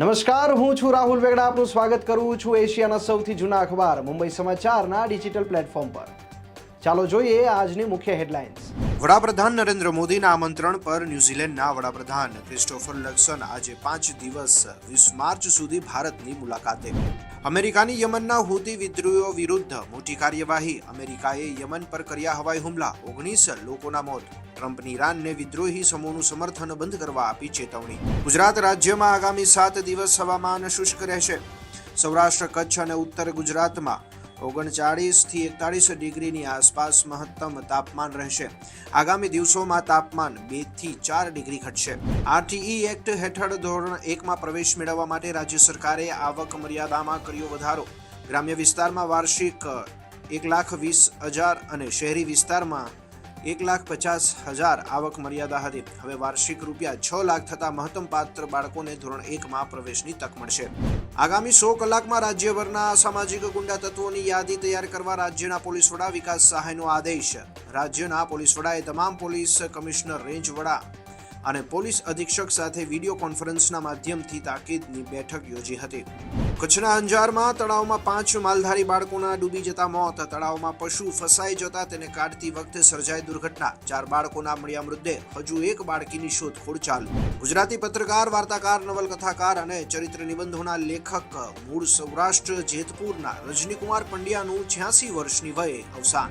નમસ્કાર, હું છું રાહુલ વેગડા. આપનું સ્વાગત કરું છું એશિયાના સૌથી જૂના અખબાર, મુંબઈ સમાચારના ડિજિટલ પ્લેટફોર્મ પર. ચાલો જોઈએ આજની મુખ્ય હેડલાઇન્સ. વડાપ્રધાન નરેન્દ્ર મોદીના આમંત્રણ પર ન્યૂઝીલેન્ડના વડાપ્રધાન ક્રિસ્ટોફર લક્સન આજે પાંચ દિવસ, વીસ માર્ચ સુધી ભારતની મુલાકાતે. અમેરિકાની યમનના હુતી વિદ્રોહીઓ વિરુદ્ધ મોટી કાર્યવાહી. અમેરિકાએ યમન પર કર્યા હવાઈ હુમલા. ઓગણીસ લોકોના મોત. ટ્રમ્પની ઈરાનને વિદ્રોહી સમૂહનું સમર્થન બંધ કરવા આપી ચેતવણી. ગુજરાત રાજ્યમાં આગામી સાત દિવસ હવામાન શુષ્ક રહેશે. સૌરાષ્ટ્ર, કચ્છ અને ઉત્તર ગુજરાતમાં ઓગણચાળીસથી એકતાળીસ ડિગ્રીની આસપાસ મહત્તમ તાપમાન રહેશે. આગામી દિવસોમાં તાપમાન બેથી ચાર ડિગ્રી ઘટશે. આરટીઈ એક્ટ હેઠળ ધોરણ એકમાં પ્રવેશ મેળવવા માટે રાજ્ય સરકારે આવક મર્યાદામાં કર્યો વધારો. ગ્રામ્ય વિસ્તારમાં વાર્ષિક એક લાખ વીસ હજાર અને શહેરી વિસ્તારમાં એક લાખ પચાસ હજાર આવક મર્યાદા હતી. હવે વાર્ષિક રૂપિયા છ લાખ થતા મહત્તમ પાત્ર બાળકોને ધોરણ એકમાં પ્રવેશની તક મળશે. આગામી સો કલાકમાં રાજ્યભરના સામાજિક ગુંડા તત્વોની યાદી તૈયાર કરવા રાજ્યના પોલીસ વડા વિકાસ સહાયનો આદેશ. રાજ્યના પોલીસ વડાએ તમામ પોલીસ કમિશનર રેન્જ વડા અને પોલીસ અધિક્ષક સાથે વીડિયો કોન્ફરન્સના માધ્યમથી તાકીદની બેઠક યોજી હતી. કચ્છના અંજારમાં તળાવમાં પાંચ માલધારી બાળકોના ડૂબી જતા મોત. તળાવમાં પશુ ફસાઈ જતા તેને કાઢતી વખતે સર્જાઈ દુર્ઘટના. ચાર બાળકોના મળ્યા મૃતદેહ. હજુ એક બાળકીની શોધખોળ ચાલુ ગુજરાતી પત્રકાર, વાર્તાકાર, નવલકથાકાર અને ચરિત્ર નિબંધોના લેખક મૂળ સૌરાષ્ટ્ર જેતપુરના રજનીકુમાર પંડ્યાનું છ્યાસી વર્ષની વયે અવસાન.